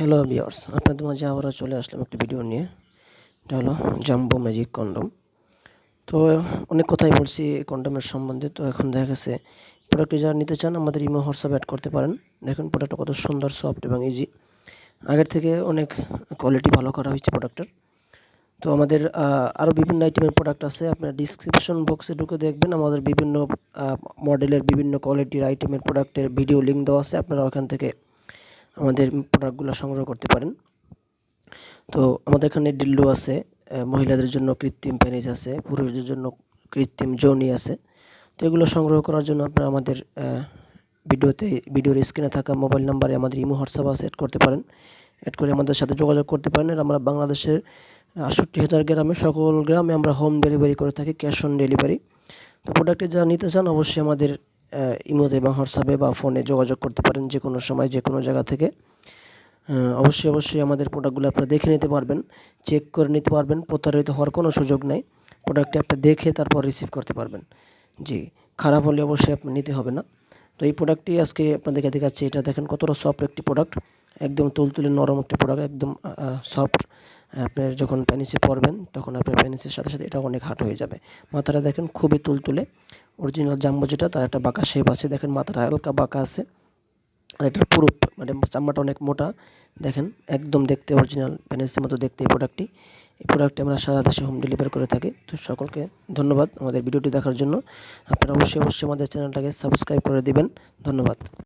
Hello viewers আপনাদের মাঝে আবারও চলে আসলাম একটি ভিডিও নিয়ে। এটা হলো জাম্বো ম্যাজিক কন্ডম তো, অনেক কথাই বলছি এই কন্ডমের সম্বন্ধে। তো, এখন দেখা গেছে প্রোডাক্টটি যারা নিতে চান, আমাদের ইমো, হোয়াটসঅ্যাপ অ্যাড করতে পারেন। দেখুন প্রোডাক্টটা কত সুন্দর সফট এবং ইজি আগের থেকে অনেক কোয়ালিটি ভালো করা হয়েছে প্রোডাক্টের তো, আমাদের আরও বিভিন্ন আইটেমের প্রোডাক্ট আছে। আপনার ডিসক্রিপশন বক্সে ঢুকে দেখবেন। আমাদের বিভিন্ন মডেলের বিভিন্ন কোয়ালিটির আইটেমের প্রোডাক্টের ভিডিও লিঙ্ক দেওয়া আছে। আপনারা ওখান থেকে আমাদের প্রোডাক্টগুলো সংগ্রহ করতে পারেন। তো আমাদের এখানে ডিল্লো আছে মহিলাদের জন্য কৃত্রিম প্যানেজ আছে, পুরুষদের জন্য কৃত্রিম জনি আছে। তো এগুলো সংগ্রহ করার জন্য আপনারা আমাদের ভিডিওতে, ভিডিওর স্ক্রিনে থাকা মোবাইল নাম্বারে আমাদের ইমো, হোয়াটসঅ্যাপ আছে, অ্যাড করতে পারেন। অ্যাড করে আমাদের সাথে যোগাযোগ করতে পারেন। আর আমরা বাংলাদেশের আটষট্টি হাজার গ্রামে সকল গ্রামে আমরা হোম ডেলিভারি করে থাকি, ক্যাশ অন ডেলিভারি। তো প্রোডাক্টটি যারা নিতে চান অবশ্যই আমাদের ইমোতে এবং হোয়াটসঅ্যাপে বা ফোনে যোগাযোগ করতে পারেন যে কোনো সময়, যে কোনো জায়গা থেকে। অবশ্যই অবশ্যই আমাদের প্রোডাক্টগুলো আপনারা দেখে নিতে পারবেন চেক করে নিতে পারবেন, প্রতারিত হওয়ার কোনো সুযোগ নেই। প্রোডাক্টটি আপনি দেখে তারপর রিসিভ করতে পারবেন। জি, খারাপ হলে অবশ্যই আপনি নিতে হবে না। তো এই প্রোডাক্টটি আজকে আপনাদেরকে দেখাচ্ছি, এটা দেখেন কতটা সফট একটি প্রোডাক্ট একদম তুলতুলে নরম একটি প্রোডাক্ট একদম সফট আপনার যখন প্যানিসে পরবেন, তখন আপনার প্যানিসের সাথে সাথে এটা অনেক হাট হয়ে যাবে। মাথাটা দেখেন খুবই তুলতুলে। অরিজিনাল জাম্বো যেটা, তার একটা বাঁকা শেপ আছে। দেখেন মাথাটা হালকা বাঁকা আছে। আর এটার পুরো মানে চামড়াটা অনেক মোটা। দেখেন, একদম দেখতে অরিজিনাল প্যানেসের মতো দেখতে এই প্রোডাক্টটি এই প্রোডাক্টটি আমরা সারা দেশে হোম ডেলিভারি করে থাকি। তো সকলকে ধন্যবাদ আমাদের ভিডিওটি দেখার জন্য। আপনারা অবশ্যই অবশ্যই আমাদের চ্যানেলটাকে সাবস্ক্রাইব করে দিবেন। ধন্যবাদ।